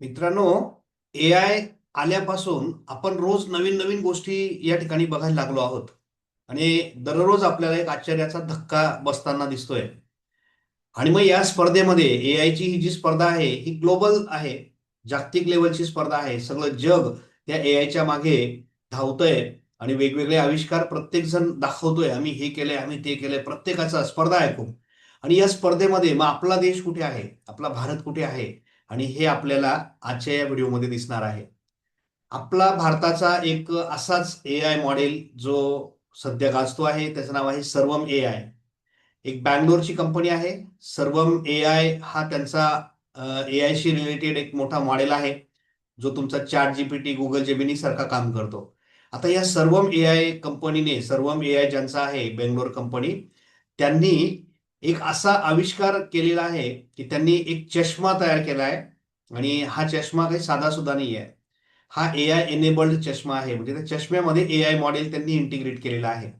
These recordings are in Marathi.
मित्रांनो ए आय आल्यापासून आपण रोज नवीन नवीन गोष्टी या ठिकाणी बघायला लागलो आहोत. आणि दररोज आपल्याला एक आश्चर्याचा धक्का बसताना दिसतोय. आणि मग या स्पर्धेमध्ये ए आयची ही जी स्पर्धा आहे ही ग्लोबल आहे. जागतिक लेवलची स्पर्धा आहे. सगळं जग त्या ए आयच्या मागे धावतंय आणि वेगवेगळे आविष्कार प्रत्येक जण दाखवतोय. आम्ही हे केलंय आम्ही ते केलंय. प्रत्येकाचा स्पर्धा आहे खूप. आणि या स्पर्धेमध्ये मग आपला देश कुठे आहे? आपला भारत कुठे आहे? आणि हे आपल्याला आजच्या या व्हिडिओमध्ये दिसणार आहे. आपला भारताचा एक असाच ए आय मॉडेल जो सध्या गाजतो आहे त्याचं नाव आहे सर्वम ए आय एक बँगलोरची कंपनी आहे. सर्वम ए आय हा त्यांचा ए आयशी रिलेटेड एक मोठा मॉडेल आहे जो तुमचा चॅट जीपीटी गुगल जेबिनी सारखा काम करतो. आता या सर्वम ए आय कंपनीने सर्वम ए आय ज्यांचा आहे बेंगलोर कंपनी त्यांनी एक असा आविष्कार केलेला आहे की त्यांनी एक चष्मा तयार केला आहे आणि हा चष्मा काही साधा सुद्धा नाही आहे. हा ए आय एनेबल्ड चष्मा आहे. म्हणजे त्या चष्म्यामध्ये ए आय मॉडेल त्यांनी इंटिग्रेट केलेला आहे.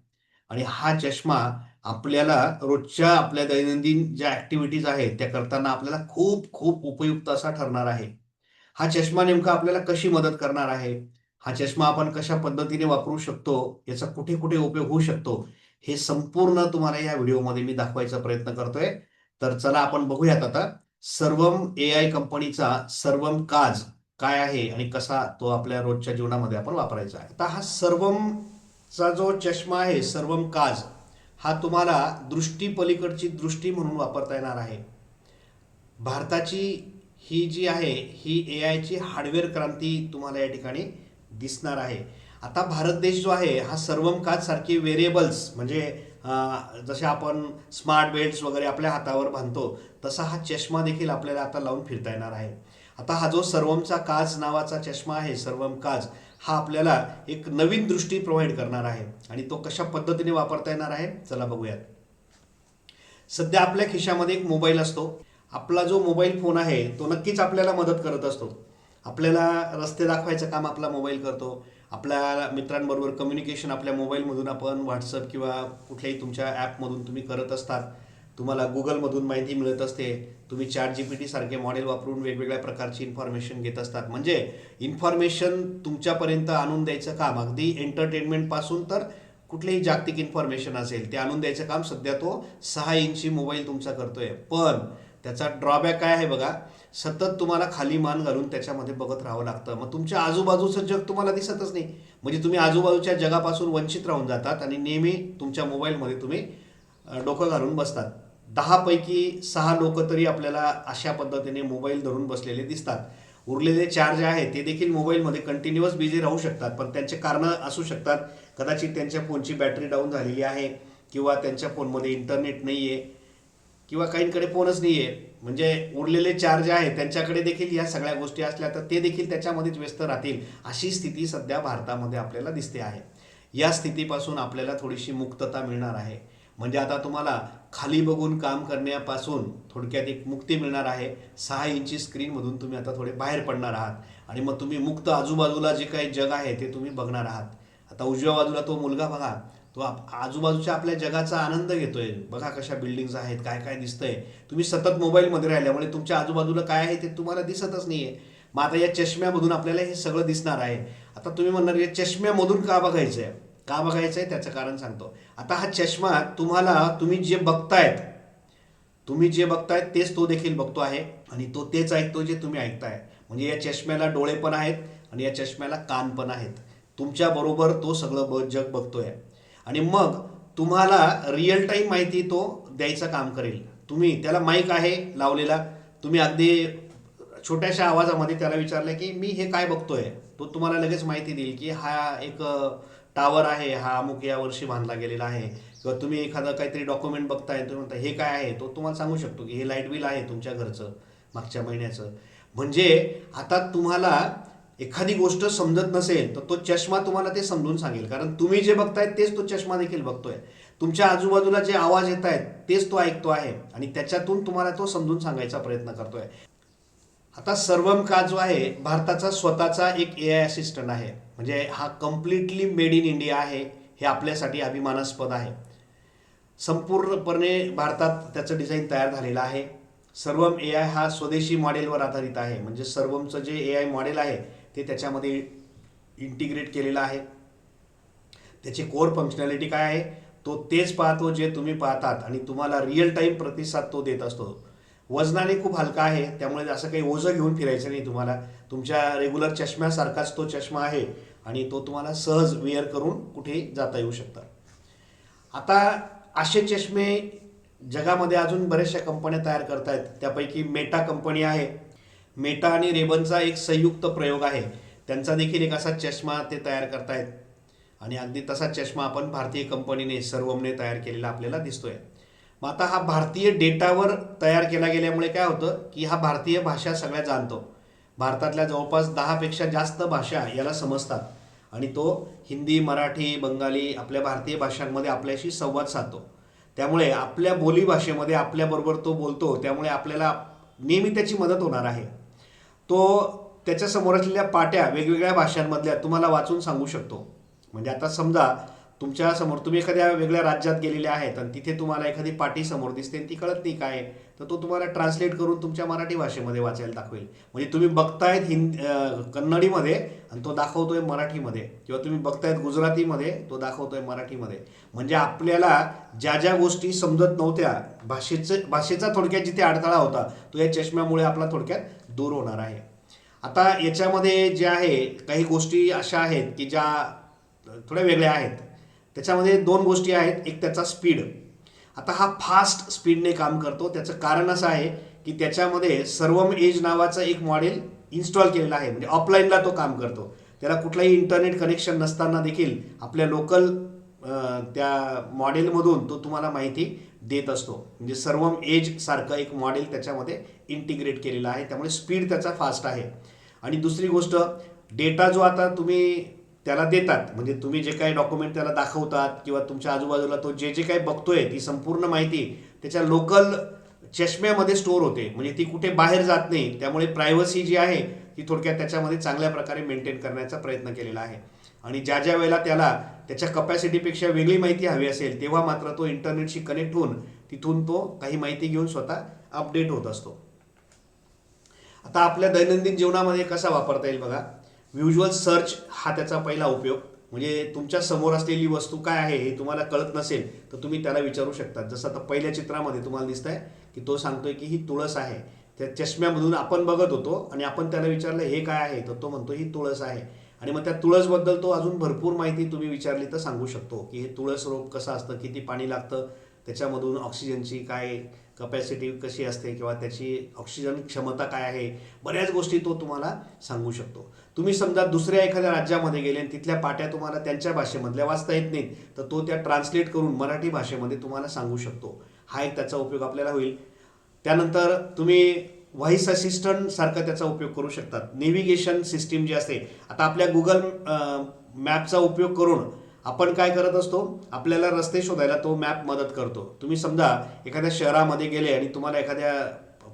आणि हा चष्मा आपल्याला रोजच्या आपल्या दैनंदिन ज्या ऍक्टिव्हिटीज आहेत त्या करताना आपल्याला खूप खूप उपयुक्त असा ठरणार आहे. हा चष्मा नेमका आपल्याला कशी मदत करणार आहे? हा चष्मा आपण कशा पद्धतीने वापरू शकतो? याचा कुठे कुठे उपयोग होऊ शकतो? हे संपूर्ण तुम्हाला या व्हिडिओमध्ये मी दाखवायचा प्रयत्न करतोय. तर चला आपण बघूयात आता. सर्वम ए आय कंपनीचा सर्वम काज काय आहे आणि कसा तो आपल्या रोजच्या जीवनामध्ये आपण वापरायचा आहे. आता हा सर्वमचा जो चष्मा आहे सर्वम काज हा तुम्हाला दृष्टी पलीकडची दृष्टी म्हणून वापरता येणार आहे. भारताची ही जी आहे ही ए आयची हार्डवेअर क्रांती तुम्हाला या ठिकाणी दिसणार आहे. आता भारत देश जो आहे हा सर्वम काज सारखी व्हेरिएबल्स म्हणजे जसे आपण स्मार्ट बेल्ट्स वगैरे आपल्या हातावर बांधतो तसा हा चष्मा देखील आपल्याला आता लावून फिरता येणार आहे. आता हा जो सर्वमचा काज नावाचा चष्मा आहे सर्वम काज हा आपल्याला एक नवीन दृष्टी प्रोव्हाइड करणार आहे आणि तो कशा पद्धतीने वापरता येणार आहे चला बघूयात. सध्या आपल्या खिशामध्ये एक मोबाईल असतो. आपला जो मोबाईल फोन आहे तो नक्कीच आपल्याला मदत करत असतो. आपल्याला रस्ते दाखवायचं काम आपला मोबाईल करतो. आपल्या मित्रांबरोबर कम्युनिकेशन आपल्या मोबाईलमधून आपण व्हॉट्सअप किंवा कुठल्याही तुमच्या ॲपमधून तुम्ही करत असतात. तुम्हाला गुगलमधून माहिती मिळत असते. तुम्ही चॅट जी पी टी सारखे मॉडेल वापरून वेगवेगळ्या प्रकारची इन्फॉर्मेशन घेत असतात. म्हणजे इन्फॉर्मेशन तुमच्यापर्यंत आणून द्यायचं काम. अगदी एंटरटेनमेंटपासून तर कुठलेही जागतिक इन्फॉर्मेशन असेल ते आणून द्यायचं काम सध्या तो सहा इंची मोबाईल तुमचा करतोय. पण त्याचा ड्रॉबॅक काय आहे बघा? सतत तुम्हाला खाली मान घालून त्याच्यामध्ये बघत राहावं लागतं. मग तुमच्या आजूबाजूचं जग तुम्हाला दिसतच नाही. म्हणजे तुम्ही आजूबाजूच्या जगापासून वंचित राहून जातात आणि नेहमी तुमच्या मोबाईलमध्ये तुम्ही डोकं घालून बसतात. दहापैकी सहा लोक तरी आपल्याला अशा पद्धतीने मोबाईल धरून बसलेले दिसतात. उरलेले चार जे आहेत ते देखील मोबाईलमध्ये कंटिन्युअस बिझी राहू शकतात. पण त्यांचे कारणं असू शकतात. कदाचित त्यांच्या फोनची बॅटरी डाऊन झालेली आहे किंवा त्यांच्या फोनमध्ये इंटरनेट नाही आहे किंवा काहींकडे फोनच नाही आहे म्हणजे उरलेले चार जे आहेत त्यांच्याकडे देखील या सगळ्या गोष्टी असल्या तर ते देखील त्याच्यामध्येच व्यस्त राहतील. अशी स्थिती सध्या भारतामध्ये आपल्याला दिसते आहे. या स्थितीपासून आपल्याला थोडीशी मुक्तता मिळणार आहे. म्हणजे आता तुम्हाला खाली बघून काम करण्यापासून थोडक्यात एक मुक्ती मिळणार आहे. सहा इंची स्क्रीनमधून तुम्ही आता थोडे बाहेर पडणार आहात. आणि मग तुम्ही मुक्त आजूबाजूला जे काही जग आहे ते तुम्ही बघणार आहात. आता उजव्या बाजूला तो मुलगा बघा. तो आप- आजूबाजूच्या आपल्या जगाचा आनंद घेतोय. बघा कशा बिल्डिंग्स आहेत काय काय दिसतंय. तुम्ही सतत मोबाईलमध्ये राहिल्यामुळे तुमच्या आजूबाजूला काय आहे ते तुम्हाला दिसतच नाहीये. मग आता या चष्म्यामधून आपल्याला हे सगळं दिसणार आहे. आता तुम्ही म्हणणार या चष्म्यामधून का बघायचंय? का बघायचंय? त्याचं कारण सांगतो. आता हा चष्मा तुम्हाला तुम्ही जे बघतायत तुम्ही जे बघतायत तेच तो देखील बघतो आहे. आणि तो तेच ऐकतो जे तुम्ही ऐकताय. म्हणजे या चष्म्याला डोळे पण आहेत आणि या चष्म्याला कान पण आहेत. तुमच्याबरोबर तो सगळं ब जग बघतोय. आणि मग तुम्हाला रिअल टाईम माहिती तो द्यायचं काम करेल. तुम्ही त्याला माईक आहे लावलेला. तुम्ही अगदी छोट्याशा आवाजामध्ये त्याला विचारलं की मी हे काय बघतोय? तो तुम्हाला लगेच माहिती देईल की हा एक टावर आहे हा अमुक या वर्षी बांधला गेलेला आहे. किंवा तुम्ही एखादं काहीतरी डॉक्युमेंट बघताय तुम्ही म्हणता हे काय आहे? तो तुम्हाला सांगू शकतो की हे लाइट बिल आहे तुमच्या घरचं मागच्या महिन्याचं. म्हणजे आता तुम्हाला एखादी गोष्ट समजत नसेल तर तो चष्मा तुम्हाला ते समजून सांगेल. कारण तुम्ही जे बघताय तेच तो चष्मा देखील बघतोय. तुमच्या आजूबाजूला जे आवाज येत आहेत तेच तो ऐकतो आहे. आणि त्याच्यातून तुम्हाला तो समजून सांगायचा प्रयत्न करतोय. आता सर्वम का जो आहे भारताचा स्वतःचा एक ए आय असिस्टंट आहे. म्हणजे हा कम्प्लिटली मेड इन इंडिया आहे हे आपल्यासाठी अभिमानास्पद आहे. संपूर्णपणे भारतात त्याचं डिझाईन तयार झालेलं आहे. सर्वम ए आय हा स्वदेशी मॉडेलवर आधारित आहे. म्हणजे सर्वमचं जे ए आय मॉडेल आहे ते त्याच्यामध्ये इंटिग्रेट केलेलं आहे. त्याची कोर फंक्शनॅलिटी काय आहे? तो तेच पाहतो जे तुम्ही पाहतात आणि तुम्हाला रिअल टाईम प्रतिसाद तो देत असतो. वजनाने खूप हलका आहे त्यामुळे असं काही ओझं घेऊन फिरायचं नाही तुम्हाला. तुमच्या रेग्युलर चष्म्यासारखाच तो चष्मा आहे आणि तो तुम्हाला सहज वेअर करून कुठेही जाता येऊ शकतात आता असे चष्मे जगामध्ये अजून बऱ्याचशा कंपन्या तयार करतायत. त्यापैकी मेटा कंपनी आहे. मेटा आणि रेबनचा एक संयुक्त प्रयोग आहे. त्यांचा देखील एक असा चष्मा ते तयार करतायत. आणि अगदी तसा चष्मा आपण भारतीय कंपनीने सर्वमने तयार केलेला आपल्याला दिसतोय. मग आता हा भारतीय डेटावर तयार केला गेल्यामुळे काय होतं की हा भारतीय भाषा सगळ्या जाणतो. भारतातल्या जवळपास दहापेक्षा जास्त भाषा याला समजतात. आणि तो हिंदी मराठी बंगाली आपल्या भारतीय भाषांमध्ये आपल्याशी संवाद साधतो. त्यामुळे आपल्या बोलीभाषेमध्ये आपल्याबरोबर तो बोलतो त्यामुळे आपल्याला नेहमी त्याची मदत होणार आहे. तो त्याच्यासमोर असलेल्या पाट्या वेगवेगळ्या भाषांमधल्या तुम्हाला वाचून सांगू शकतो. म्हणजे आता समजा तुमच्यासमोर तुम्ही एखाद्या वेगळ्या राज्यात गेलेले आहेत आणि तिथे तुम्हाला एखादी पाटी समोर दिसते आणि ती कळत नाही काय तर तो तुम्हाला ट्रान्सलेट करून तुमच्या मराठी भाषेमध्ये वाचायला दाखवेल. म्हणजे तुम्ही बघतायत हिंद कन्नडीमध्ये आणि तो दाखवतोय मराठीमध्ये. किंवा तुम्ही बघतायत गुजरातीमध्ये तो दाखवतोय मराठीमध्ये. म्हणजे आपल्याला ज्या ज्या गोष्टी समजत नव्हत्या भाषेचं भाषेचा थोडक्यात जिथे अडथळा होता तो या चष्म्यामुळे आपला थोडक्यात दूर होणार आहे. आता याच्यामध्ये जे आहे काही गोष्टी अशा आहेत की ज्या थोड्या वेगळ्या आहेत. त्याच्यामध्ये दोन गोष्टी आहेत. एक त्याचा स्पीड आता हा फास्ट स्पीडने काम करतो. त्याचं कारण असं आहे की त्याच्यामध्ये सर्वम एज नावाचं एक मॉडेल इन्स्टॉल केलेलं आहे. म्हणजे ऑफलाईनला तो काम करतो. त्याला कुठलाही इंटरनेट कनेक्शन नसताना देखील आपल्या लोकल त्या मॉडेलमधून तो तुम्हाला माहिती देत असतो. म्हणजे सर्वम एज सारखं एक मॉडेल त्याच्यामध्ये इंटिग्रेट केलेलं आहे. त्यामुळे स्पीड त्याचा फास्ट आहे. आणि दुसरी गोष्ट डेटा जो आता तुम्ही त्याला देतात. म्हणजे तुम्ही जे काही डॉक्युमेंट त्याला दाखवतात किंवा तुमच्या आजूबाजूला तो जे जे काही बघतोय ती संपूर्ण माहिती त्याच्या लोकल चष्म्यामध्ये स्टोअर होते. म्हणजे ती कुठे बाहेर जात नाही. त्यामुळे प्रायव्हसी जी आहे ती थोडक्यात त्याच्यामध्ये चांगल्या प्रकारे मेंटेन करण्याचा प्रयत्न केलेला आहे. आणि ज्या ज्या वेळेला त्याला त्याच्या कपॅसिटीपेक्षा वेगळी माहिती हवी असेल तेव्हा मात्र तो इंटरनेटशी कनेक्ट होऊन तिथून तो काही माहिती घेऊन स्वतः अपडेट होत असतो. आता आपल्या दैनंदिन जीवनामध्ये कसा वापरता येईल बघा. व्हिज्युअल सर्च हा त्याचा पहिला उपयोग. म्हणजे तुमच्यासमोर असलेली वस्तू काय आहे हे तुम्हाला कळत नसेल तर तुम्ही त्याला विचारू शकता. जसं आता पहिल्या चित्रामध्ये तुम्हाला दिसत आहे की तो सांगतोय की ही तुळस आहे. त्या चष्म्यामधून आपण बघत होतो आणि आपण त्याला विचारलं हे काय आहे? तर तो म्हणतो ही तुळस आहे. आणि मग त्या तुळसबद्दल तो अजून भरपूर माहिती तुम्ही विचारली तर सांगू शकतो की हे तुळस रोप कसं असतं किती पाणी लागतं त्याच्यामधून ऑक्सिजनची काय कपॅसिटी कशी असते किंवा त्याची ऑक्सिजन क्षमता काय आहे बऱ्याच गोष्टी तो तुम्हाला सांगू शकतो. तुम्ही समजा दुसऱ्या एखाद्या राज्यामध्ये गेले आणि तिथल्या पाट्या तुम्हाला त्यांच्या भाषेमधल्या वाचता येत नाहीत तर तो त्या ट्रान्सलेट करून मराठी भाषेमध्ये तुम्हाला सांगू शकतो. हा एक त्याचा उपयोग आपल्याला होईल. त्यानंतर तुम्ही व्हॉइस असिस्टंट सारखा त्याचा उपयोग करू शकतात. नेव्हिगेशन सिस्टीम जी असते आता आपल्या गुगल मॅपचा उपयोग करून आपण काय करत असतो? आपल्याला रस्ते शोधायला तो मॅप मदत करतो. तुम्ही समजा एखाद्या शहरामध्ये गेले आणि तुम्हाला एखाद्या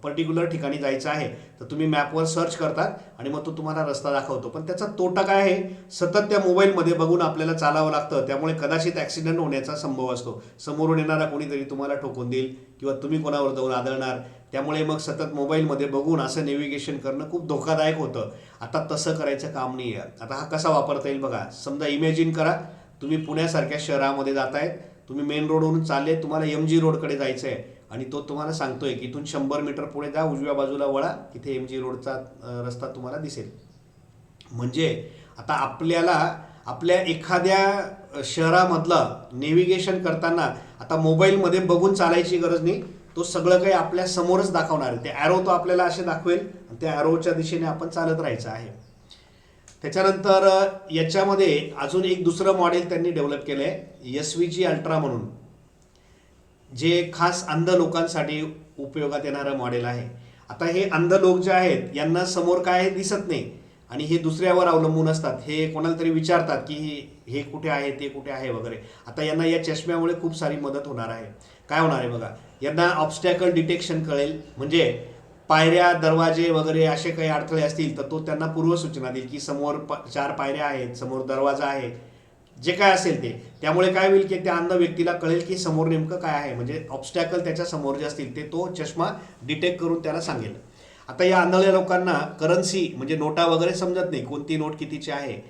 पर्टिक्युलर ठिकाणी जायचं आहे तर तुम्ही मॅपवर सर्च करतात आणि मग तो तुम्हाला रस्ता दाखवतो. पण त्याचा तोटा काय आहे? सतत त्या मोबाईलमध्ये बघून आपल्याला चालावं लागतं. त्यामुळे कदाचित ॲक्सिडेंट होण्याचा संभव असतो. समोरून येणारा कोणीतरी तुम्हाला ठोकून देईल किंवा तुम्ही कोणावर जाऊन आदळणार. त्यामुळे मग सतत मोबाईलमध्ये बघून असं नेव्हिगेशन करणं खूप धोकादायक होतं. आता तसं करायचं काम नाही आहे आता हा कसा वापरता येईल बघा. समजा इमॅजिन करा. तुम्ही पुण्यासारख्या शहरामध्ये जात आहेत तुम्ही मेन रोडवरून चालले तुम्हाला एम जी रोडकडे जायचं आहे आणि तो तुम्हाला सांगतोय की इथून शंभर मीटर पुढे जा उजव्या बाजूला वळा तिथे एम जी रोडचा रस्ता तुम्हाला दिसेल. म्हणजे आता आपल्याला आपल्या एखाद्या शहरामधलं नेव्हिगेशन करताना आता मोबाईलमध्ये बघून चालायची गरज नाही. तो सगळं काही आपल्या समोरच दाखवणार आहे. ते ॲरो तो आपल्याला असे दाखवेल आणि त्या ॲरोच्या दिशेने आपण चालत राहायचं आहे. त्याच्यानंतर याच्यामध्ये अजून एक दुसरं मॉडेल त्यांनी डेव्हलप केलं आहे एस व्ही जी अल्ट्रा म्हणून. जे खास अंध लोकांसाठी उपयोगात येणारं मॉडेल आहे. आता हे अंध लोक जे आहेत यांना समोर काय दिसत नाही. आणि हे दुसऱ्यावर अवलंबून असतात. हे कोणाला तरी विचारतात की हे- हे कुठे आहे ते कुठे आहे वगैरे. आता यांना या चष्म्यामुळे खूप सारी मदत होणार आहे. काय होणार आहे बघा? यांना ऑब्स्टॅकल डिटेक्शन कळेल. म्हणजे पायऱ्या दरवाजे वगैरे असे काही अडथळे असतील तर तो त्यांना पूर्वसूचना देईल की समोर प- चार पायऱ्या आहेत समोर दरवाजा आहे. जे काय असेल ते. त्यामुळे काय होईल की त्या अंध व्यक्तीला कळेल की समोर नेमकं काय आहे. म्हणजे ऑब्स्टॅकल त्याच्यासमोर जे असतील ते तो चष्मा डिटेक्ट करून त्याला सांगेल. आता या आंधळ्या लोकांना करन्सी म्हणजे नोटा वगैरे समजत नाही. कोणती नोट कितीची आहे?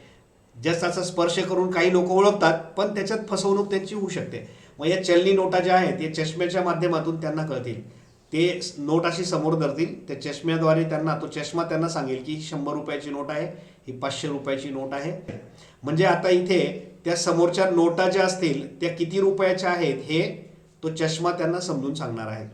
जस्ट असा स्पर्श करून काही लोक ओळखतात पण त्याच्यात फसवणूक त्यांची होऊ शकते. मग या चलनी नोटा ज्या आहेत ते चष्म्याच्या माध्यमातून त्यांना कळतील. हे नोट अशी समोर धरतील. त्या चष्म्याद्वारे त्यांना तो चष्मा त्यांना सांगेल की ही शंभर रुपयाची नोट आहे ही पाचशे रुपयाची नोट आहे. म्हणजे आता इथे त्या समोरच्या नोटा ज्या असतील त्या किती रुपयाच्या आहेत हे तो चष्मा त्यांना समजून सांगणार आहे.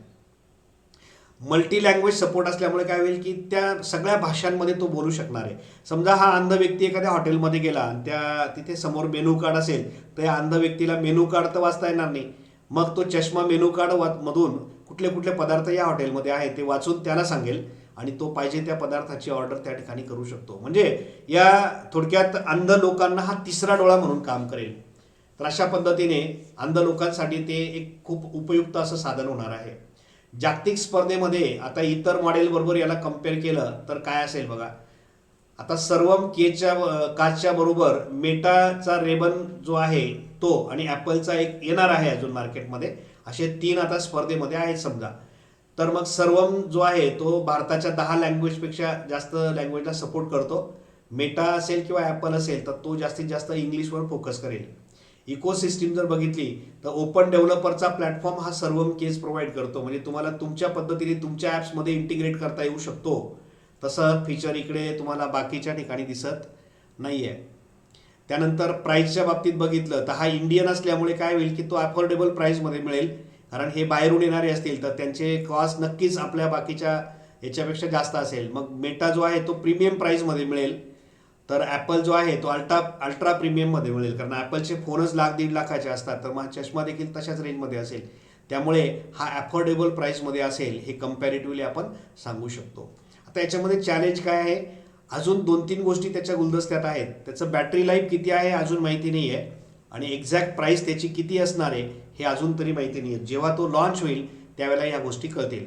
मल्टी लँग्वेज सपोर्ट असल्यामुळे काय होईल की त्या सगळ्या भाषांमध्ये तो बोलू शकणार आहे. समजा हा अंध व्यक्ती एखाद्या हॉटेलमध्ये गेला आणि त्या तिथे समोर मेनू कार्ड असेल तर या अंध व्यक्तीला मेनू कार्ड तर वाचता येणार नाही. मग तो चष्मा मेनू कार्ड वा मधून कुठले कुठले पदार्थ या हॉटेलमध्ये आहे ते वाचून त्याला सांगेल आणि तो पाहिजे त्या पदार्थाची ऑर्डर त्या ठिकाणी करू शकतो. म्हणजे या थोडक्यात अंध लोकांना हा तिसरा डोळा म्हणून काम करेल. तर अशा पद्धतीने अंध लोकांसाठी ते एक खूप उपयुक्त असं साधन होणार आहे. जागतिक स्पर्धेमध्ये आता इतर मॉडेलबरोबर याला कंपेअर केलं तर काय असेल बघा? आता सर्वम केच्या काचच्या बरोबर मेटाचा रेबन जो आहे तो आणि ॲपलचा एक येणार आहे अजून मार्केटमध्ये असे तीन आता स्पर्धेमध्ये आहेत समजा. तर मग सर्वम जो आहे तो भारताच्या दहा लँग्वेजपेक्षा जास्त लँग्वेजला सपोर्ट करतो. मेटा असेल किंवा ॲपल असेल तर तो जास्तीत जास्त इंग्लिशवर फोकस करेल. इकोसिस्टीम जर बघितली तर ओपन डेव्हलपरचा प्लॅटफॉर्म हा सर्वम केस प्रोव्हाइड करतो. म्हणजे तुम्हाला तुमच्या पद्धतीने तुमच्या ॲप्समध्ये इंटिग्रेट करता येऊ शकतो. तसं फीचर इकडे तुम्हाला बाकीच्या ठिकाणी दिसत नाही आहे त्यानंतर प्राईसच्या बाबतीत बघितलं तर हा इंडियन असल्यामुळे काय होईल की तो अफोर्डेबल प्राईसमध्ये मिळेल. कारण हे बाहेरून येणारे असतील तर त्यांचे कॉस्ट नक्कीच आपल्या बाकीच्या याच्यापेक्षा जास्त असेल. मग मेटा जो आहे तो प्रीमियम प्राईजमध्ये मिळेल. तर ॲपल जो आहे तो अल्ट्रा अल्ट्रा प्रीमियममध्ये मिळेल. कारण ॲपलचे फोनच लाख दीड लाखाचे असतात. तर मग चष्मा देखील तशाच रेंजमध्ये असेल. त्यामुळे हा अफोर्डेबल प्राईसमध्ये असेल हे कम्पॅरेटिव्हली आपण सांगू शकतो. आता याच्यामध्ये चॅलेंज काय आहे? अजून दोन तीन गोष्टी त्याच्या गुलदस्त्यात आहेत. त्याचं बॅटरी लाईफ किती आहे अजून माहिती नाही आहे आणि एक्झॅक्ट प्राईस त्याची किती असणार आहे हे अजून तरी माहिती नाही आहे जेव्हा तो लॉन्च होईल त्यावेळेला ह्या गोष्टी कळतील.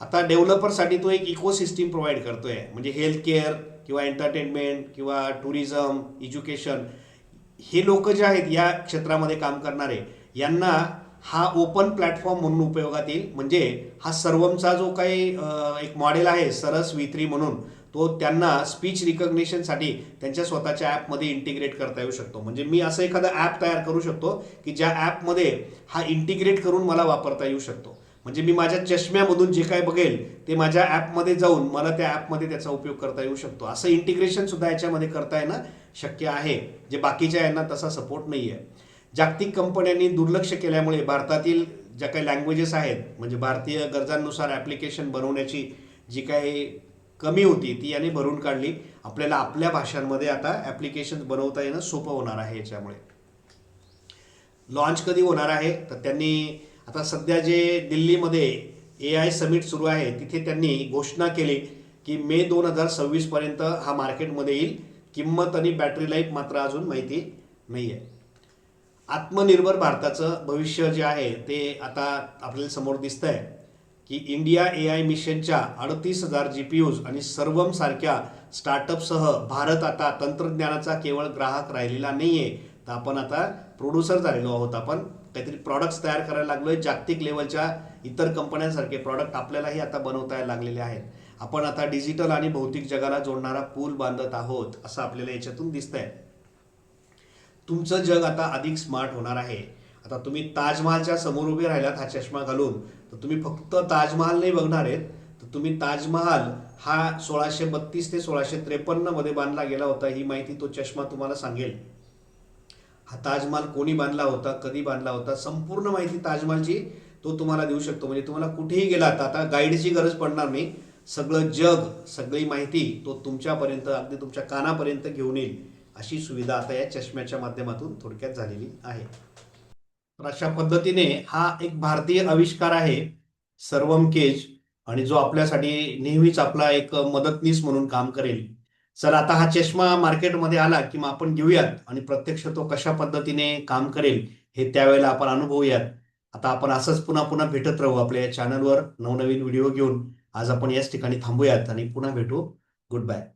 आता डेव्हलपरसाठी तो एक इकोसिस्टीम प्रोव्हाइड करतो आहे म्हणजे हेल्थ केअर किंवा एंटरटेनमेंट किंवा टुरिझम एज्युकेशन हे लोक जे आहेत या क्षेत्रामध्ये काम करणारे यांना हा ओपन प्लॅटफॉर्म म्हणून उपयोगात येईल. म्हणजे हा सर्वमचा जो काही एक मॉडेल आहे सरस वी थ्री म्हणून तो त्यांना स्पीच रिकग्निशनसाठी त्यांच्या स्वतःच्या ॲपमध्ये इंटिग्रेट करता येऊ शकतो. म्हणजे मी असं एखादं ॲप तयार करू शकतो की ज्या ॲपमध्ये हा इंटिग्रेट करून मला वापरता येऊ शकतो. म्हणजे मी माझ्या चष्म्यामधून जे काय बघेल ते माझ्या ॲपमध्ये जाऊन मला त्या ॲपमध्ये त्याचा उपयोग करता येऊ शकतो. असं इंटिग्रेशन सुद्धा याच्यामध्ये करता येणं शक्य आहे. जे बाकीच्या यांना तसा सपोर्ट नाही आहे जागतिक कंपन्यांनी दुर्लक्ष केल्यामुळे भारतातील ज्या काही लँग्वेजेस आहेत म्हणजे भारतीय गरजांनुसार ॲप्लिकेशन बनवण्याची जी काही कमी होती ती याने भरून काढली. आपल्याला आपल्या भाषांमध्ये आता ॲप्लिकेशन बनवता येणं सोपं होणार आहे याच्यामुळे. लॉन्च कधी होणार आहे? तर त्यांनी आता सध्या जे दिल्लीमध्ये ए आय समिट सुरू आहे तिथे त्यांनी घोषणा केली की मे दोन हजार सव्वीसपर्यंत हा मार्केटमध्ये येईल. किंमत आणि बॅटरी लाईफ मात्र अजून माहिती नाही आहे आत्मनिर्भर भारताचं भविष्य जे आहे ते आता आपल्याला समोर दिसतं आहे की इंडिया ए आय मिशनच्या अडतीस हजार जी पी यूज आणि सर्वम सारख्या स्टार्टअपसह भारत आता तंत्रज्ञानाचा केवळ ग्राहक राहिलेला नाही आहे तर आपण आता प्रोड्युसर झालेलो आहोत. आपण काहीतरी प्रॉडक्ट्स तयार करायला लागलोय. जागतिक लेवलच्या इतर कंपन्यांसारखे प्रॉडक्ट आपल्यालाही आता बनवता यायला लागलेले आहेत. आपण आता डिजिटल आणि भौतिक जगाला जोडणारा पूल बांधत आहोत असं आपल्याला याच्यातून दिसतंय. तुमचं जग आता अधिक स्मार्ट होणार आहे. आता तुम्ही ताजमहालच्या समोर उभे राहिलात हा चष्मा घालून तर तुम्ही फक्त ताजमहाल नाही बघणार आहेत तर तुम्ही ताजमहाल हा सोळाशे बत्तीस ते सोळाशे त्रेपन्नमध्ये बांधला गेला होता ही माहिती तो चष्मा तुम्हाला सांगेल. हा ताजमहाल कोणी बांधला होता कधी बांधला होता संपूर्ण माहिती ताजमहालची तो तुम्हाला देऊ शकतो. म्हणजे तुम्हाला कुठेही गेलात आता गाईडची गरज पडणार नाही. सगळं जग सगळी माहिती तो तुमच्यापर्यंत अगदी तुमच्या कानापर्यंत घेऊन येईल. अशी सुविधा आता या चष्म्याच्या माध्यमातून थोडक्यात झालेली आहे. तर अशा पद्धतीने हा एक भारतीय आविष्कार आहे सर्वम केज आणि जो आपल्यासाठी नेहमीच आपला एक मदतनीस म्हणून काम करेल. चला आता हा चष्मा मार्केटमध्ये आला की मग आपण घेऊयात आणि प्रत्यक्ष तो कशा पद्धतीने काम करेल हे त्यावेळेला आपण अनुभवूयात. आता आपण असंच पुन्हा पुन्हा भेटत राहू आपल्या या चॅनलवर नवनवीन व्हिडिओ घेऊन. आज आपण याच ठिकाणी थांबूयात आणि पुन्हा भेटू. Good bye